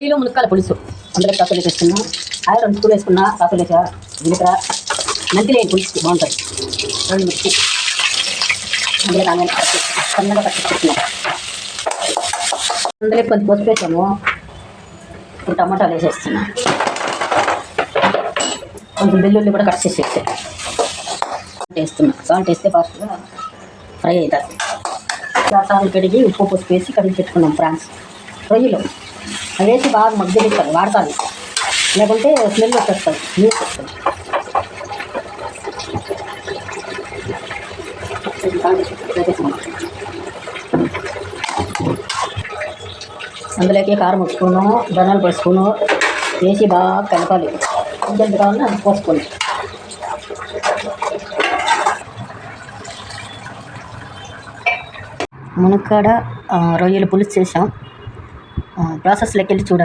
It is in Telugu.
కిలో మునక్కాల పులుసు. అందులో సాసులు వేసుకున్నా. ఆయన రెండు స్పూన్లు వేసుకున్నా సాసులు వేసా జీలకర్ర మెంతిలే పులుసు. బాగుంటుంది రెండు మిర్చి. అందులో కాగానే సన్నగా కట్టుకుంటున్నాం అందులో కొంచెం పసుపు వేసాము. ఇప్పుడు టమాటాలు వేసేస్తున్నా. కొంచెం వెల్లుల్లి కూడా కట్ చేసి వేస్తున్నా. సాల్ట్ వేస్తే ఫాస్ట్గా ఫ్రై అవుతుంది సాల్ట్ కడిగి ఉప్పు పసుపు వేసి కడిగి పెట్టుకున్నాం ఫ్రాన్స్. రొయ్యలు. అవి వేసి బాగా మగ్గనిస్తారు వాడతాను. లేకుంటే స్మెల్ వచ్చేస్తుంది నీళ్ళు వస్తుంది. అందులోకి కారం ఒక స్పూను ధనాలు ఒక స్పూను వేసి బాగా కలపాలి. ఎంత కావాలో అది పోసుకోండి మునక్కాడ రొయ్యలు పులుసు చేసాం ప్రాసెస్లోకి వెళ్ళి చూడండి.